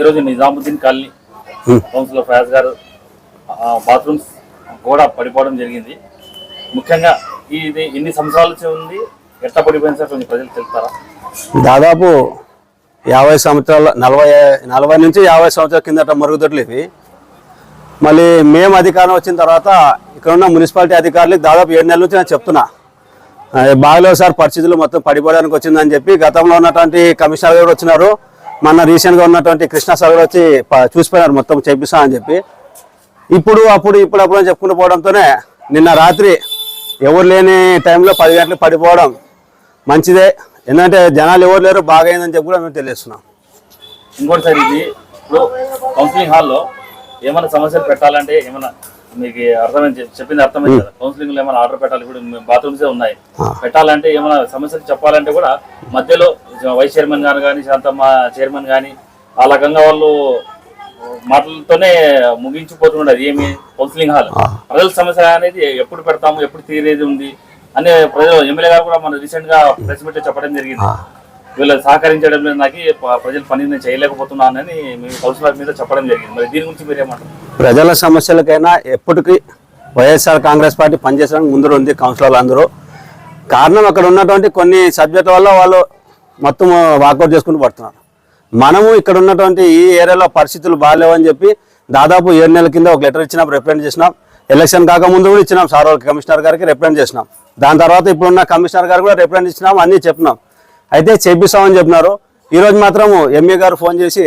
ఈరోజు Nizamuddin colony. Councillor Fayaz గారు bathrooms కూడా పడిపోవడం జరిగింది. ముఖ్యంగా ఇది ఎన్ని సంవత్సరాల నుంచి ఉంది. ఎట్లా పడిపోయింది సార్? కొంచెం ప్రజలు తెలుస్తారా దాదాపు యాభై సంవత్సరాల నలభై నలభై నుంచి యాభై సంవత్సరాల కిందట మరుగుదొడ్లు ఇవి. మళ్ళీ మేము అధికారం వచ్చిన తర్వాత ఇక్కడ ఉన్న మున్సిపాలిటీ అధికారులకు దాదాపు ఏడు నెలల నుంచి నేను చెప్తున్నా. ఆ, బాగలేవు సార్ పరిస్థితులు మొత్తం పడిపోవడానికి వచ్చిందని చెప్పి గతంలో ఉన్నటువంటి కమిషనర్ గారు వచ్చినారు. మన రీసెంట్గా ఉన్నటువంటి కృష్ణ సాగర్ వచ్చి చూసిపోయినారు మొత్తం చేపిస్తామని చెప్పి. ఇప్పుడు అప్పుడు ఇప్పుడు అప్పుడు అని చెప్పుకుంటూ పోవడంతోనే నిన్న రాత్రి ఎవరు లేని టైంలో పది గంటలకు పడిపోవడం మంచిదే. ఎందుకంటే జనాలు ఎవరు లేరు బాగా అయిందని చెప్పి కూడా మేము తెలియస్తున్నాం ఇంకోటి సార్ ఇది ఇప్పుడు కౌన్సిలింగ్ హాల్లో ఏమైనా సమస్యలు పెట్టాలంటే ఏమైనా మీకు అర్థమైంది చెప్పింది అర్థమైంది కదా. కౌన్సిలింగ్లో ఏమైనా ఆర్డర్ పెట్టాలి? ఇప్పుడు బాత్రూమ్స్ ఉన్నాయి. పెట్టాలంటే ఏమైనా సమస్యలు చెప్పాలంటే కూడా మధ్యలో వైస్ చైర్మన్ గారు కానీ శాంతమ్మ చైర్మన్ కానీ ఆ రకంగా వాళ్ళు మాటలతోనే ముగించిపోతున్నారు ఏమి? Counselling hall. ప్రజల సమస్య అనేది ఎప్పుడు పెడతాము ఎప్పుడు తీరేది ఉంది? అనే ప్రజలు ఎమ్మెల్యే గారు కూడా మన రీసెంట్గా ప్రెస్ మీట్ చెప్పడం జరిగింది. వీళ్ళు సహకరించడం లేదు నాకు ప్రజల పని నేను చేయలేకపోతున్నానని మేము కౌన్సిలర్ మీద చెప్పడం జరిగింది. మరి దీని గురించి మీరు ఏమంటారు? ప్రజల సమస్యలకైనా ఎప్పటికీ వైఎస్ఆర్ కాంగ్రెస్ పార్టీ పనిచేసడానికి ముందు ఉంది కౌన్సిలర్లు అందరూ కారణం అక్కడ ఉన్నటువంటి కొన్ని సబ్జెక్టు వల్ల వాళ్ళు మొత్తం వాకౌట్ చేసుకుంటూ పడుతున్నారు. మనము ఇక్కడ ఉన్నటువంటి ఈ ఏరియాలో పరిస్థితులు బాగాలేవని చెప్పి దాదాపు ఏడు నెలల కింద ఒక లెటర్ ఇచ్చినాం రిప్రజెంట్ చేసినాం. ఎలక్షన్ కాకముందు కూడా ఇచ్చినాం సార్ కమిషనర్ గారికి రిప్రజెంట్ చేసినాం. దాని తర్వాత ఇప్పుడున్న కమిషనర్ గారు కూడా రిప్రజెంట్ ఇచ్చినాం అన్నీ చెప్పినాం. అయితే చేపిస్తామని చెప్పినారు. ఈరోజు మాత్రం ఎంఏ గారు ఫోన్ చేసి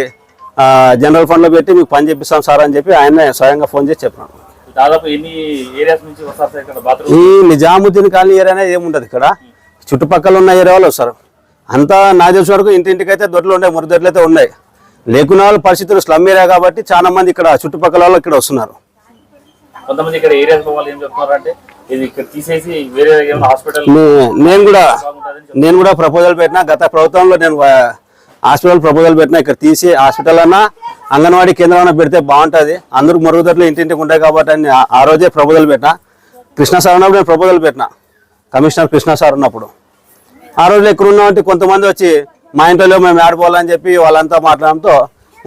జనరల్ ఫండ్లో పెట్టి మీకు పని చేపిస్తాం సార్ అని చెప్పి ఆయనే స్వయంగా ఫోన్ చేసి చెప్పినాను దాదాపు ఎన్ని ఏరియాస్ నుంచి వస్తారు సార్ ఇక్కడ బాత్రూమ్ ఈ నిజాముద్దీన్ కాలనీ ఏరియా అనేది ఏముండదు ఇక్కడ. చుట్టుపక్కల ఉన్న ఏరియా వాళ్ళు వస్తారు అంతా నా తెలిసిన వరకు ఇంటింటికి అయితే దొడ్లు ఉన్నాయి మురి దొడ్లు అయితే ఉన్నాయి. లేకున్న వాళ్ళ పరిస్థితులు స్లమ్ ఏరియా కాబట్టి చాలా మంది ఇక్కడ చుట్టుపక్కల వాళ్ళు ఇక్కడ వస్తున్నారు. కొంతమంది ఇక్కడ ఏరియాస్ ఏం ఇది ఇక్కడ తీసేసి వేరే ఏమైనా హాస్పిటల్ నే- నేను కూడా నేను కూడా ప్రపోజల్ పెట్టినా గత ప్రభుత్వంలో నేను హాస్పిటల్ ప్రపోజల్ పెట్టినా ఇక్కడ తీసి హాస్పిటల్ అన్నా అంగన్వాడీ కేంద్రం అన్నా పెడితే బాగుంటుంది. అందరూ మరుగుదొడ్లు ఇంటింటికి ఉంటాయి కాబట్టి అని ఆ- రోజే ప్రపోజల్ పెట్టినా. కృష్ణ సార్ ఉన్నప్పుడు నేను ప్రపోజల్ పెట్టినా. కమిషనర్ కృష్ణ సార్ ఉన్నప్పుడు. ఆ రోజులు ఎక్కడ ఉన్నామంటే కొంతమంది వచ్చి మా ఇంట్లో మేము ఆడిపోవాలని చెప్పి వాళ్ళంతా మాట్లాడడంతో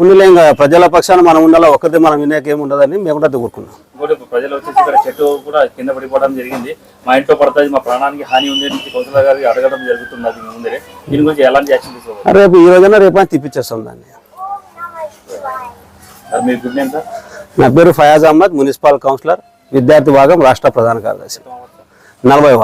ఉండలే ఇంకా ప్రజల పక్షాన మనం ఉండాలి? ఒకరిది మనం వినేక ఏమి ఉండదని మేము కూడా ఊరుకున్నాం ఇంకోటి ప్రజలు వచ్చేసి ఇక్కడ చెట్టు కూడా కింద పడిపోవడం జరిగింది. మా ఇంట్లో పడుతుంది మా ప్రాణానికి హాని ఉంది కౌన్సిలర్ గారికి అడగడం జరుగుతుంది అది ముందరే దీని గురించి ఎలాంటి యాక్షన్ తీసుకోవాలి? రేపు ఈ రోజైనా రేపు అని తిప్పించేస్తాం దాన్ని. మీరు గుడ్ నేమ్ సార్ నా పేరు ఫయాజ్ అహ్మద్ మున్సిపల్ కౌన్సిలర్ విద్యార్థి భాగం రాష్ట్ర ప్రధాన కార్యదర్శి. నలభై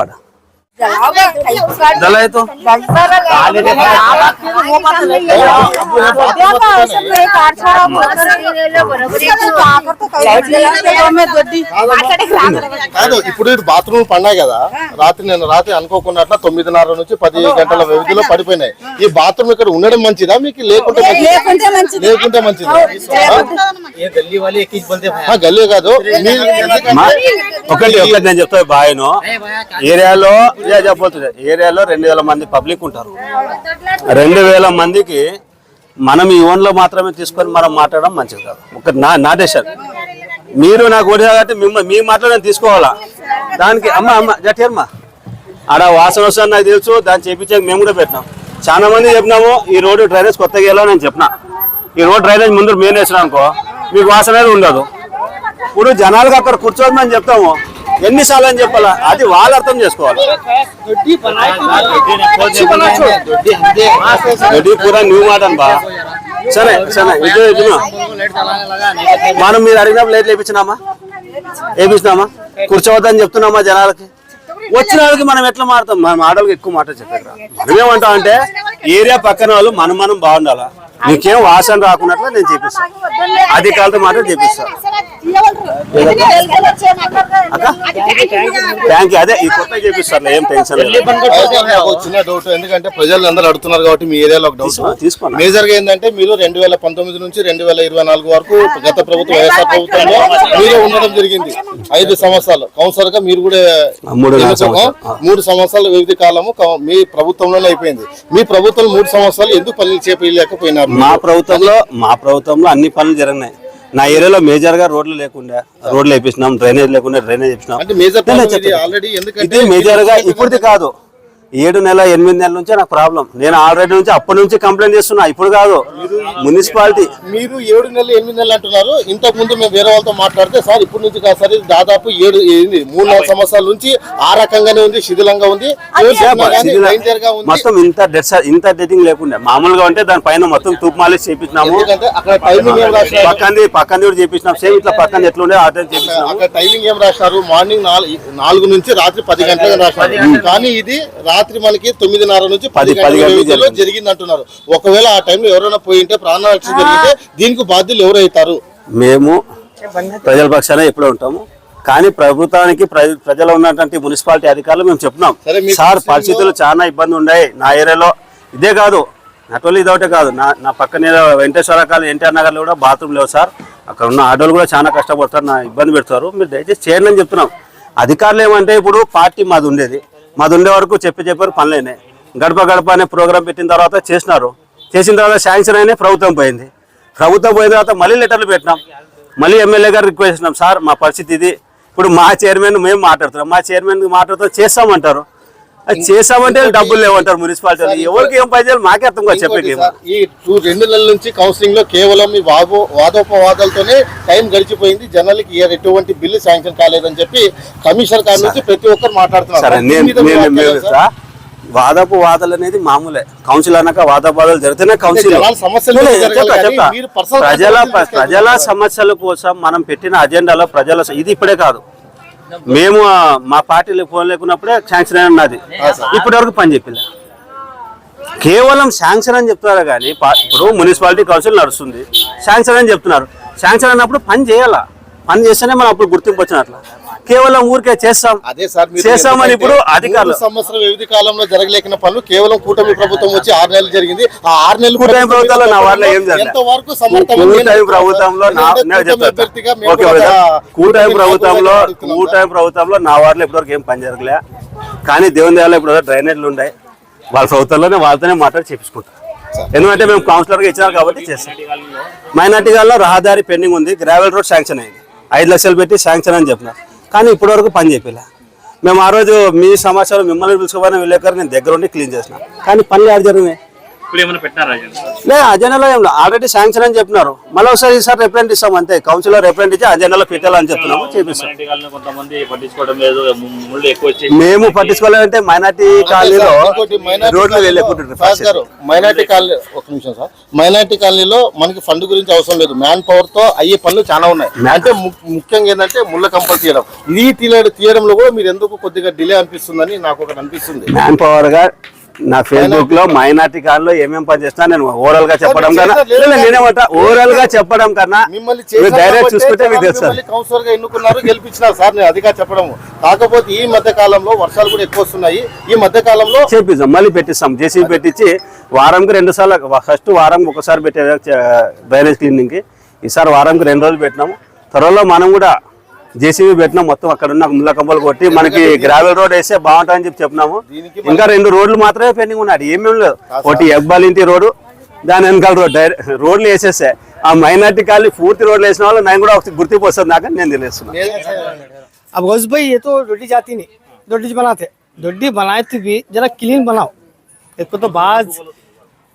ఇప్పుడు ఇటు బాత్రూమ్ పడినాయి కదా. రాత్రి నేను రాత్రి అనుకోకుండా అట్లా తొమ్మిదిన్నర నుంచి పది గంటల వ్యవధిలో పడిపోయినాయి. ఈ బాత్రూమ్ ఇక్కడ ఉండడం మంచిదా? మీకు లేకుంటే మంచిదా? లేకుంటే మంచిది. గల్లీ కాదు. ఒకటి ఒకటి నేను చెప్తా బాయ్ను. ఏరియాలో ఇదే చెప్పబోతుంది ఏరియాలో రెండు వేల మంది పబ్లిక్ ఉంటారు. రెండు వేల మందికి మనం ఈ ఓన్లో మాత్రమే తీసుకొని మనం మాట్లాడడం మంచిది కాదు. ఒక నా నా డెసిషన్ మీరు నాకు ఓడి కాబట్టి మిమ్మల్ని మీ మాట్లాడడం తీసుకోవాలా? దానికి అమ్మ అమ్మ జట్టమ్మా ఆడ వాసన వస్తుంది నాకు తెలుసు దాన్ని చెప్పించే మేము కూడా పెట్టినాం. చాలా మంది చెప్పినాము ఈ రోడ్డు డ్రైనేజ్ కొత్తగా వెళ్ళాలని నేను చెప్పిన. ఈ రోడ్ డ్రైనేజ్ ముందు మెయిన్ వేసినా అనుకో మీకు వాసన అనేది ఉండదు. ఇప్పుడు జనాలకు అక్కడ కూర్చోమని చెప్తాము ఎన్నిసార్లు అని చెప్పాలా? అది వాళ్ళు అర్థం చేసుకోవాలి. రెడ్డి నువ్వు మాట బా. సరే సరే మనం మీరు అడిగినప్పుడు లేట్ లేపించినామా? వేపించినామా కూర్చోవద్దని చెప్తున్నామా జనాలకి? వచ్చిన వాళ్ళకి మనం ఎట్లా మాడతాం మన ఆడవాళ్ళకి ఎక్కువ మాట చెప్పారు మనం ఏమంటాం అంటే ఏరియా పక్కన వాళ్ళు మనం మనం బాగుండాలా? నీకేం వాసన రాకున్నట్లు నేను చేపిస్తాను అధికారులతో మాత్రం చేపిస్తాను థ్యాంక్ యూ అదే ఈ కొత్త చేపిస్తాను ఏం టెన్షన్ చిన్న డౌట్ ఎందుకంటే ప్రజలు అందరూ అడుగుతున్నారు కాబట్టి మీ ఏరియాలో ఒక డౌట్ తీసుకోండి. మేజర్గా ఏంటంటే మీరు రెండు వేల పంతొమ్మిది నుంచి రెండు వేల ఇరవై నాలుగు వరకు గత ప్రభుత్వం వైఎస్ఆర్ ప్రభుత్వంలో మీరే ఉండడం జరిగింది. ఐదు సంవత్సరాలు. కౌన్సిలర్గా మీరు కూడా మూడు సంవత్సరాలు. మూడు సంవత్సరాల వ్యవధి కాలము మీ ప్రభుత్వంలోనే అయిపోయింది. మీ ప్రభుత్వం మూడు సంవత్సరాలు ఎందుకు పనులు చేపలేకపోయినారు మా ప్రభుత్వంలో మా ప్రభుత్వంలో అన్ని పనులు జరిగినాయి. నా ఏరియాలో మేజర్గా రోడ్లు లేకుండా రోడ్లు వేపించినాం డ్రైనేజ్ లేకుండా డ్రైనేజ్ వేపించినాం అంటే మేజర్ నేను ప్రాబ్లం ఇది మేజర్గా ఇప్పుడుది కాదు. ఏడు నెల ఎనిమిది నెలల నుంచే నాకు ప్రాబ్లం. నేను ఆల్రెడీ నుంచి అప్పటి నుంచి కంప్లైంట్ చేస్తున్నా ఇప్పుడు కాదు. మున్సిపాలిటీ మీరు ఏడు నెలలు ఎనిమిది నెలలు అంటున్నారు. ఇంతకు ముందు మేము వేరే వాళ్ళతో మాట్లాడితే సార్ ఇప్పటి నుంచి కాదు సార్ దాదాపు ఏడు ఏంది మూడు నాలుగు సంవత్సరాల నుంచి ఆ రకంగానే ఉంది శిథిలంగా ఉంది. మొత్తం ఇంత డెట్ ఇంత డెటింగ్ లేకుండా. మామూలుగా ఉంటే దాని పైన మొత్తం తూపు మాలిష్ చేపించినాము ఎందుకంటే అక్కడ టైమింగ్ ఏం రాశారు? పక్కంది పక్కంది కూడా చేపించినాం సేమ్ ఇట్లా పక్కన ఎట్లుండే ఆ టైం చేపించినాము అక్కడ టైమింగ్ ఏం రాశారు? మార్నింగ్ నాలుగు నాలుగు నుంచి రాత్రి పది గంటలకు రాశారు. కానీ ఇది రాత్రి మనకి తొమ్మిదిన్నర నుంచి పది గంటల జరిగింది అంటున్నారు ఒకవేళ ఆ టైంలో ఎవరైనా పోయింటే ప్రాణాలు జరిగితే దీనికి బాధ్యులు ఎవరైతారు? మేము ప్రజల పక్షాన ఎప్పుడూ ఉంటాము. కానీ ప్రభుత్వానికి ప్ర- ప్రజలు ఉన్నటువంటి మున్సిపాలిటీ అధికారులు మేము చెప్తున్నాం. సరే, పరిస్థితులు చాలా ఇబ్బంది ఉన్నాయి నా ఏరియాలో. ఇదే కాదు నాట్ ఓన్లీ ఇదొకటే కాదు నా నా పక్కన వెంకటేశ్వర కాలు ఎన్టీఆర్ నగర్లో కూడా బాత్రూమ్ లేవు సార్. అక్కడ ఉన్న ఆటోలు కూడా చాలా కష్టపడతారు నా ఇబ్బంది పెడతారు. మీరు దయచేసి చేయండి అని చెప్తున్నాం. అధికారులు ఏమంటే ఇప్పుడు పార్టీ మాది ఉండేది. మాది ఉండే వరకు చెప్పి చెప్పారు పనులైనాయి గడప గడప అనే ప్రోగ్రామ్ పెట్టిన తర్వాత చేసినారు. చేసిన తర్వాత శాంక్షన్ అయినా ప్రభుత్వం పోయింది. ప్రభుత్వం పోయిన తర్వాత మళ్ళీ లెటర్లు పెట్టినాం. మళ్ళీ ఎమ్మెల్యే గారు రిక్వెస్ట్ చేసినాం సార్ మా పరిస్థితి ఇది. ఇప్పుడు మా చైర్మన్ మేము మాట్లాడుతున్నాం. మా చైర్మన్ మాట్లాడుతాం చేస్తామంటారు. అది చేస్తామంటే డబ్బులు లేవంటారు మున్సిపాలిటీ. ఎవరికి ఏం పని చేయాలి మాకే అర్థం కాదు సార్, ఈ టూ రెండు నెలల నుంచి కౌన్సిలింగ్లో కేవలం ఈ వాదో వాదోపవాదాలతోనే టైం గడిచిపోయింది. జనాలకి ఎటువంటి బిల్లు శాంక్షన్ కాలేదని చెప్పి కమిషనర్ గారి నుంచి ప్రతి ఒక్కరు మాట్లాడుతున్నారు. వాదపు వాదాలు అనేది మామూలే. కౌన్సిల్ అన్నాక వాదపాదాలు జరిగితేనే కౌన్సిల్ ప్రజల ప్రజల సమస్యల కోసం మనం పెట్టిన అజెండాలో ప్రజల ఇది ఇప్పుడే కాదు. మేము మా పార్టీలో ఫోన్ లేకున్నప్పుడే శాంక్షన్ అని ఉన్నది ఇప్పటి వరకు పని చెప్పిలే కేవలం శాంక్షన్ అని చెప్తున్నారు కానీ ఇప్పుడు మున్సిపాలిటీ కౌన్సిల్ నడుస్తుంది. శాంక్షన్ అని చెప్తున్నారు. శాంక్షన్ అన్నప్పుడు పని చేయాలా? పని చేస్తేనే మనం అప్పుడు గుర్తింపు వచ్చినట్లు. కేవలం ఊరికే చేస్తాం. అదే సార్ చేస్తామని ఇప్పుడు అధికారులు సంవత్సరం వ్యవధి కాలంలో జరగలేకిన పనులు కేవలం కూటమి ప్రభుత్వం వచ్చి ఆరు నెలలు జరిగింది. ఆ ఆరు నెలలు కూటమి ప్రభుత్వంలో నా వాళ్ళ ఏం. ఎంతవరకు కూటమి ప్రభుత్వంలో కూటమి ప్రభుత్వంలో కూటమి ప్రభుత్వంలో నా వారిలో ఇప్పటివరకు ఏం పని జరగలే. కానీ దేవుని దేవాలయం ఇప్పుడు డ్రైనేజ్లు ఉన్నాయి వాళ్ళ ప్రభుత్వంలోనే వాళ్ళతోనే మాట్లాడి చేపించుకుంటాం. ఎందుకంటే మేము కౌన్సిలర్గా ఇచ్చినారు కాబట్టి చేస్తాం మైనార్టీ గాల్లో రహదారి పెండింగ్ ఉంది గ్రావెల్ రోడ్ శాంక్షన్ అయింది. ఐదు లక్షలు పెట్టి శాంక్షన్ అని చెప్పినారు. కానీ ఇప్పటివరకు పని చేయలే మేము ఆ రోజు మీ సమాచారం మిమ్మల్ని పిలుచుకోవాలని వెళ్ళాక నేను దగ్గర ఉండి క్లీన్ చేసిన. కానీ పనులు ఆడ జరిగినాయి ఇప్పుడు ఏమైనా పెట్టినారా అజెండా? లే అజెండాలో ఏం ఆల్రెడీ శాంక్షన్ అని చెప్పినారు. మళ్ళీ ఒకసారి ఈసారి రిప్రజెంట్ ఇస్తాం అంతే. కౌన్సిల్ రిప్రజెంట్ ఇచ్చి అజెండాలో పెట్టాలని చెప్తున్నాము చేపిస్తాం. మేము పట్టించుకోవాలంటే మైనార్టీ కాలనీలో రోడ్లు గారు, మైనారిటీ కాలనీ ఒక నిమిషం సార్. మైనారిటీ కాలనీలో మనకి ఫండ్ గురించి అవసరం లేదు. మ్యాన్ పవర్తో అయ్యే పనులు చాలా ఉన్నాయి. అంటే ముఖ్యంగా ఏంటంటే ముళ్ళ కంపల్ తీయడం. ఇది తీయడం తీయడంలో కూడా మీరు ఎందుకు కొద్దిగా డిలే అనిపిస్తుందని నాకు ఒకటి అనిపిస్తుంది. మ్యాన్ పవర్గా నా ఫేస్బుక్లో మైనార్టీ ఏమేం పని చేస్తున్నా నేను ఓవరాల్గా చెప్పడం కన్నా నేనేమంటా? ఓవరాల్గా చెప్పడం కన్నా డైరెక్ట్ చూసుకుంటే మీకు మిమ్మల్ని కౌన్సిలర్గా ఎన్నుకున్నారు గెలిపించినారు సార్ నేను అదిగా చెప్పడం కాకపోతే ఈ మధ్య కాలంలో వర్షాలు కూడా ఎక్కువ వస్తున్నాయి. ఈ మధ్య కాలంలో చేపిస్తాం మళ్ళీ పెట్టిస్తాం. జేసీబీ పెట్టించి వారంకి రెండు సార్లు ఫస్ట్ వారం ఒకసారి పెట్టే డ్రైనేజ్ క్లీనింగ్కి ఈసారి వారంకి రెండు రోజులు పెట్టినాము. త్వరలో మనం కూడా జేసీబీ పెట్టినాం మొత్తం అక్కడ ఉన్న ముళ్ళ కంపలు కొట్టి మనకి గ్రావెల్ రోడ్ వేస్తే బాగుంటుందని చెప్పి చెప్పినాము దీనికి ఇంకా రెండు రోడ్లు మాత్రమే పెండింగ్ ఉన్నాయి ఏమేమి లేదు ఒకటి ఎగ్బాల్ ఇంటి రోడ్డు దాని వెనకాల రోడ్ డైరె రోడ్లు వేసేస్తే ఆ మైనార్టీ కాలనీ పూర్తి రోడ్లు వేసిన వాళ్ళు నేను కూడా ఒక గుర్తింపు వస్తుంది నాకు నేను తెలియస్తున్నాను अब गौस भाई ये तो रोटी जाती नहीं रोटी बनाते रोटी बनाए तो भी जरा क्लीन बनाओ देखो तो बाज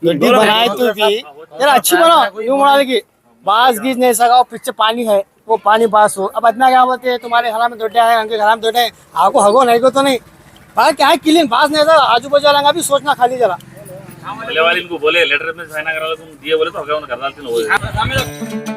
रोटी बनाए तो भी जरा अच्छी बनाओ यूं बना लगी बाज गीज नहीं सका पीछे पानी है वो पानी बास हो। अब इतना क्या बोलते हैं तुम्हारे घर में दोटे हैं उनके घर में दोटे हैं। आपको हगो नहीं को तो नहीं। पर क्या है क्लीन बास नहीं था आजू बाजू वाला अभी भी सोचना खाली जरा। पहले वाले इनको बोले लेटर में साइन करा तुम दिए बोले तो क्या कर डालते हो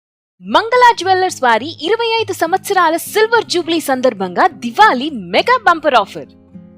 Mangala jewellers వారి ఇరవై ఐదు సంవత్సరాల సిల్వర్ జూబ్లీ సందర్భంగా దివాళీ మెగా బంపర్ ఆఫర్.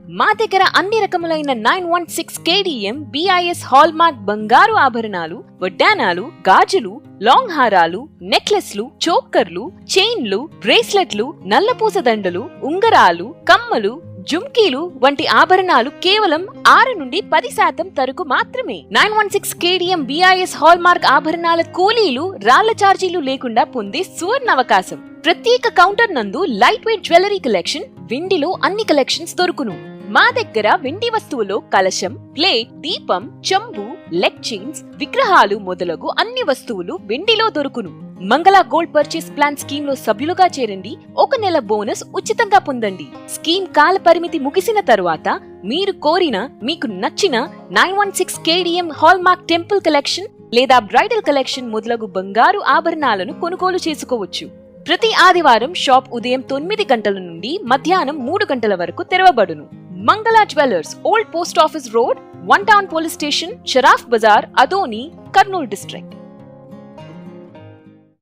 మా దగ్గర అన్ని రకములైన nine one six KDM BIS hall mark బంగారు ఆభరణాలు వడ్డానాలు గాజులు లాంగ్ హారాలు నెక్లెస్లు చోక్కర్లు చైన్లు బ్రేస్లెట్లు నల్లపూస దండలు ఉంగరాలు కమ్మలు జుమ్కీలు వంటి ఆభరణాలు కేవలం ఆరు నుండి పది శాతం తరకు మాత్రమే. Nine one six KDM BIS hall mark ఆభరణాల కూలీలు రాళ్ళ ఛార్జీలు లేకుండా పొందే సువర్ణ అవకాశం ప్రత్యేక కౌంటర్ నందు లైట్ వెయిట్ జ్యువెలరీ కలెక్షన్ వెండిలో అన్ని కలెక్షన్స్ దొరుకును. మా దగ్గర వెండి వస్తువులో కలశం ప్లేట్ దీపం చెంబు లెగ్ చైన్స్ విగ్రహాలు మొదలగు అన్ని వస్తువులు వెండిలో దొరుకును. మంగళ గోల్డ్ పర్చేస్ ప్లాన్ స్కీమ్లో సభ్యులుగా చేరండి. ఒక నెల బోనస్ ఉచితంగా పొందండి. స్కీమ్ కాల పరిమితి ముగిసిన తరువాత మీరు కోరిన మీకు నచ్చిన nine one six KDM hallmark temple collection లేదా బ్రైడల్ కలెక్షన్ మొదలగు బంగారు ఆభరణాలను కొనుగోలు చేసుకోవచ్చు. ప్రతి ఆదివారం షాప్ ఉదయం తొమ్మిది గంటల నుండి మధ్యాహ్నం మూడు గంటల వరకు తెరవబడును. Mangala jewellers old post office road One Town Police Station, Sharaf Bazar, Adoni, Kurnool District.